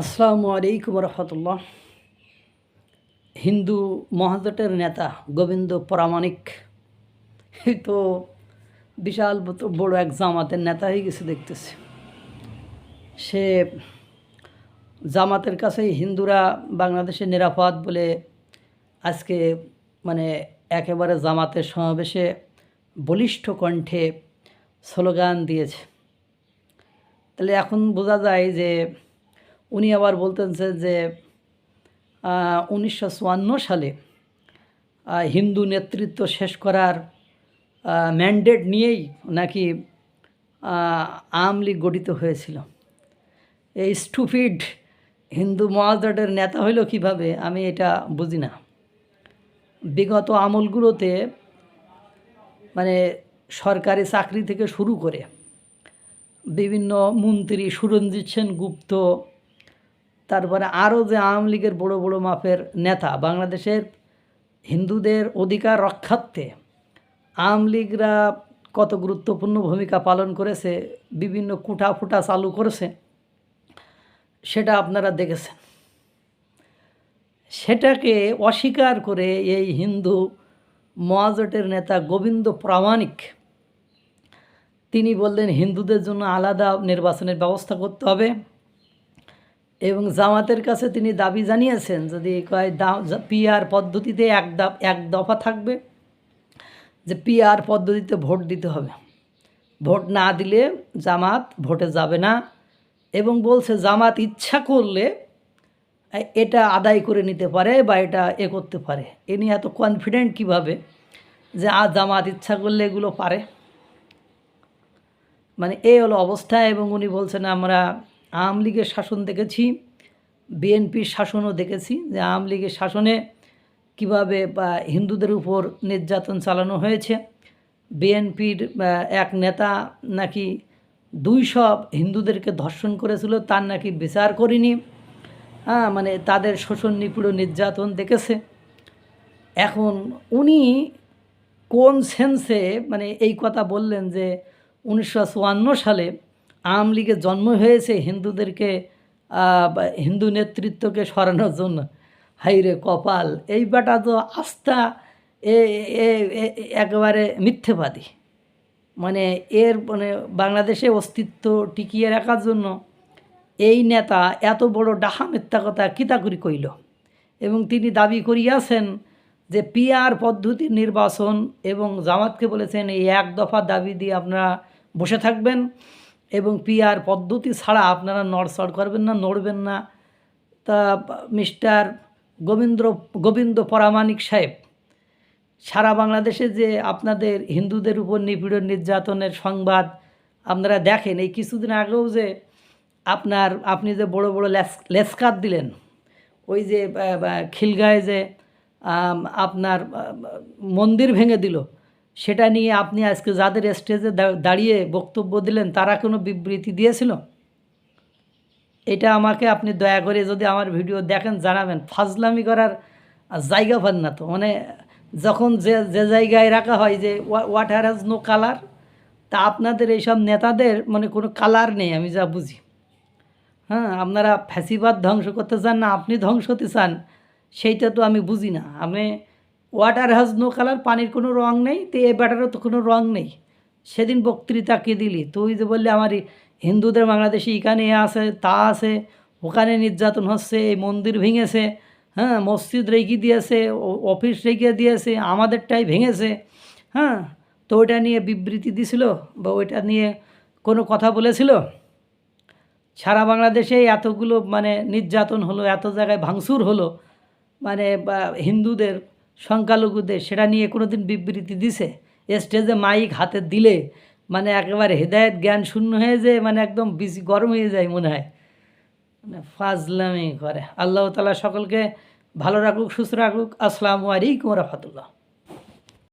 আসসালামু আলাইকুম রহমতুল্লাহ হিন্দু মহাজোটের নেতা গোবিন্দ প্রামাণিক। তো বিশাল বড় এক জামাতের নেতা হয়ে গেছে দেখতেছে। সে জামাতের কাছে হিন্দুরা বাংলাদেশে নিরাপদ বলে আজকে মানে একেবারে জামাতের সমাবেশে বলিষ্ঠ কণ্ঠে স্লোগান দিয়েছে। তাহলে এখন বোঝা যায় যে উনি আবার বলতেছে যে উনিশশো চুয়ান্ন সালে হিন্দু নেতৃত্ব শেষ করার ম্যান্ডেট নিয়েই নাকি আওয়ামী লীগ গঠিত হয়েছিল। এই স্টুপিড হিন্দু মহাজোটের নেতা হইল কীভাবে, আমি এটা বুঝি না। বিগত আমলগুলোতে মানে সরকারি চাকরি থেকে শুরু করে, বিভিন্ন মন্ত্রী সুরঞ্জিত সেন গুপ্ত তারপরে আরও যে আওয়ামী লীগের বড় বড় মাপের নেতা, বাংলাদেশের হিন্দুদের অধিকার রক্ষার্থে আওয়ামী লীগরা কত গুরুত্বপূর্ণ ভূমিকা পালন করেছে, বিভিন্ন কুটা ফুটা চালু করেছে, সেটা আপনারা দেখেছেন। সেটাকে অস্বীকার করে এই হিন্দু মহাজোটের নেতা গোবিন্দ প্রামাণিক, তিনি বললেন, হিন্দুদের জন্য আলাদা নির্বাচনের ব্যবস্থা করতে হবে। এবং জামাতের কাছে তিনি দাবি জানিয়েছেন যদি কয় পিআর পদ্ধতিতে এক এক দফা থাকবে, যে পিআর পদ্ধতিতে ভোট দিতে হবে। ভোট না দিলে জামাত ভোটে যাবে না এবং বলছে জামাত ইচ্ছা করলে এটা আদায় করে নিতে পারে বা এটা এ করতে পারে। এ নিয়ে এত কনফিডেন্ট কীভাবে যে আ, জামাত ইচ্ছা করলে এগুলো পারে? মানে এই হলো অবস্থা এবং উনি বলছেন আমরা আওয়ামী লীগের শাসন দেখেছি, বিএনপির শাসনও দেখেছি, যে আওয়ামী লীগের শাসনে কীভাবে হিন্দুদের উপর নির্যাতন চালানো হয়েছে। বিএনপির এক নেতা নাকি দুইশো হিন্দুদেরকে ধর্ষণ করেছিল, তার নাকি বিচার করিনি। হ্যাঁ মানে তাদের শোষণ নিপীড় নির্যাতন দেখেছে। এখন উনি কোন সেন্সে মানে এই কথা বললেন যে উনিশশো চুয়ান্ন সালে আওয়ামী লীগের জন্ম হয়েছে হিন্দুদেরকে হিন্দু নেতৃত্বকে সরানোর জন্য। হাইরে কপাল, এই বাটা তো আস্থা, এ একেবারে মিথ্যেবাদী। মানে এর মানে বাংলাদেশে অস্তিত্ব টিকিয়ে রাখার জন্য এই নেতা এত বড় ডাহা মিথ্যা কথা কিতাকুরি কইল। এবং তিনি দাবি করিয়াছেন যে পিআর পদ্ধতির নির্বাচন এবং জামাতকে বলেছেন এই এক দফা দাবি দিয়ে আপনারা বসে থাকবেন। এবং পিআর পদ্ধতি ছাড়া আপনারা নড়চড় করবেন না, নড়বেন না। তা মিস্টার গোবিন্দ গোবিন্দ পরামানিক সাহেব, সারা বাংলাদেশে যে আপনাদের হিন্দুদের উপর নিপীড়ন নির্যাতনের সংবাদ আপনারা দেখেন, এই কিছুদিন আগেও যে আপনার, আপনি যে বড় বড় লেসকার দিলেন, ওই যে খিলগায় যে আপনার মন্দির ভেঙে দিল সেটা নিয়ে আপনি আজকে যাদের স্টেজে দাঁড়িয়ে বক্তব্য দিলেন, তারা কোনো বিবৃতি দিয়েছিল? এটা আমাকে আপনি দয়া করে যদি আমার ভিডিও দেখেন, জানাবেন। ফাজলামি করার জায়গা পান না তো। মানে যখন যে যে জায়গায় রাখা হয় যে ওয়াটার হ্যাজ নো কালার তা আপনাদের এইসব নেতাদের মানে কোনো কালার নেই, আমি যা বুঝি। হ্যাঁ আপনারা ফ্যাসিবাদ ধ্বংস করতে চান না, আপনি ধ্বংস হতে চান, সেইটা তো আমি বুঝি না। আমি ওয়াটার হ্যাজ নো কালার পানির কোনো রং নেই, তো এ ব্যাটারও তো কোনো রং নেই। সেদিন বক্তৃতা কে দিলি। তুই যে বললি, আমার হিন্দুদের বাংলাদেশে এখানে আছে, তা আছে, ওখানে নির্যাতন হচ্ছে, এই মন্দির ভেঙেছে হ্যাঁ মসজিদ রেখে দিয়েছে অফিস রেখে দিয়েছে, আমাদেরটাই ভেঙেছে হ্যাঁ তো ওইটা নিয়ে বিবৃতি দিছিল বা ওইটা নিয়ে কোনো কথা বলেছিল? সারা বাংলাদেশে এতগুলো মানে নির্যাতন হলো, এত জায়গায় ভাঙচুর হলো মানে হিন্দুদের সংখ্যালঘুদের সেটা নিয়ে কোনো দিন বিবৃতি দিছে। স্টেজে মাইক হাতে দিলে মানে একেবারে হেদায়ত জ্ঞান শূন্য হয়ে যায় মানে একদম বেশি গরম হয়ে যায় মনে হয়। মানে ফাজলামি করে। আল্লাহ তালা সকলকে ভালো রাখুক, সুস্থ রাখুক। আসসালামু আলাইকুম রহমতুল্লাহ।